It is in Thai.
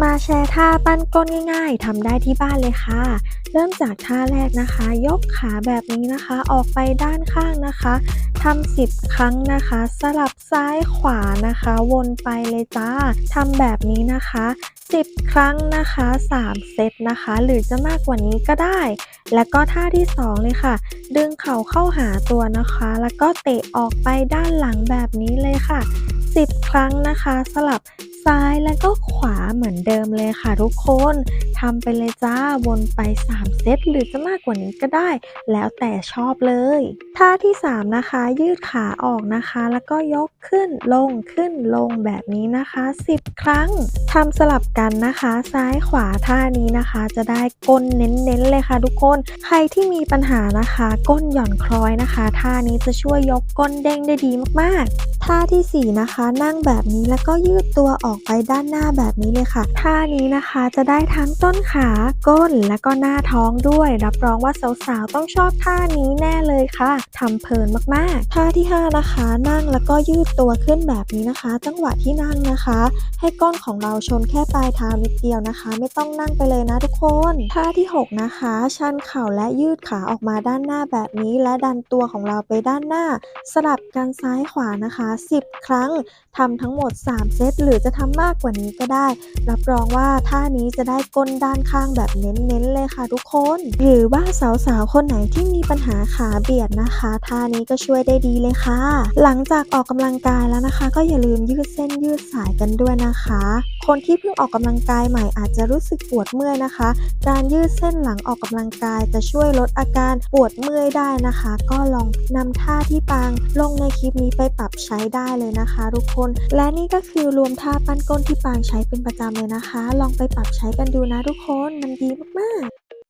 มาแชร์ท่าปั้นก้นง่าย ๆทำได้ที่บ้านเลยค่ะ เริ่มจากท่าแรกนะคะ ยกขาแบบนี้นะคะ ออกไปด้านข้างนะคะทำ10ครั้งนะคะ สลับซ้ายขวานะคะ วนไปเลยจ้าทำแบบนี้นะคะ10 ครั้งนะคะ 3 เซตนะคะ หรือจะมากกว่านี้ก็ได้ แล้วก็ท่าที่ 2 เลยค่ะ ดึงเข่าเข้าหาตัวนะคะ แล้วก็เตะออกไปด้านหลังแบบนี้เลยค่ะ 10 ครั้งนะคะ สลับ ซ้ายแล้วก็ขวาเหมือนเดิมเลยค่ะทุกคนทำไปเลยจ้าวนไป 3 เซตหรือจะมากกว่านี้ก็ได้ แล้วแต่ชอบเลยท่าที่ 3 นะคะ ยืดขาออกนะคะ แล้วก็ยกขึ้นลงขึ้นลงแบบนี้นะคะ 10 ครั้งทำสลับกันนะคะ ซ้ายขวาท่านี้นะคะ จะได้ก้นเน้นๆเลยค่ะทุกคน ใครที่มีปัญหานะคะ ก้นหย่อนคล้อยนะคะ ท่านี้จะช่วยยกก้นเด้งได้ดีมากๆ ท่าทีสี่ 4 นะคะ นั่งแบบนี้แล้วก็ยืดตัวออกไปด้านหน้าแบบนี้เลยค่ะท่านี้นะคะจะได้ทั้งต้นขาก้นและก็หน้าท้องด้วย รับรองว่าสาวๆต้องชอบท่านี้แน่เลยค่ะ ทำเพลินมากๆ ท่าที่ 5 นะคะ นั่งแล้วก็ยืดตัวขึ้นแบบนี้นะคะ จังหวะที่นั่งนะคะ ให้ก้นของเราชนแค่ปลายเท้านิดเดียวนะคะ ไม่ต้องนั่งไปเลยนะทุกคน ท่าที่ 6 นะคะ ชันเข่าและยืดขาออกมาด้านหน้าแบบนี้และดันตัวของเราไปด้านหน้า สลับกันซ้ายขวานะคะ 10 ครั้งทำทั้งหมด 3 เซต หรือจะทำมากกว่านี้ก็ได้ รับรองว่าท่านี้จะได้ก้นด้านข้างแบบเน้นๆเลยค่ะทุกคน หรือว่าสาวๆ คนไหนที่มีปัญหาขาเบียดนะคะท่านี้ก็ช่วยได้ดีเลยค่ะ หลังจากออกกำลังกายแล้วนะคะ ก็อย่าลืมยืดเส้นยืดสายกันด้วยนะคะ คนที่เพิ่งออกกำลังกายใหม่อาจจะรู้สึกปวดเมื่อยนะคะ การยืดเส้นหลังออกกำลังกายจะช่วยลดอาการปวดเมื่อยได้นะคะ ก็ลองนำท่าที่ปางลงในคลิปนี้ไปปรับใช้ได้เลยนะคะทุกคน และนี่ก็คือรวมท่าปั้นก้นที่ปางใช้เป็นประจำเลยนะคะ ลองไปปรับใช้กันดูนะทุกคนมันดีมากๆ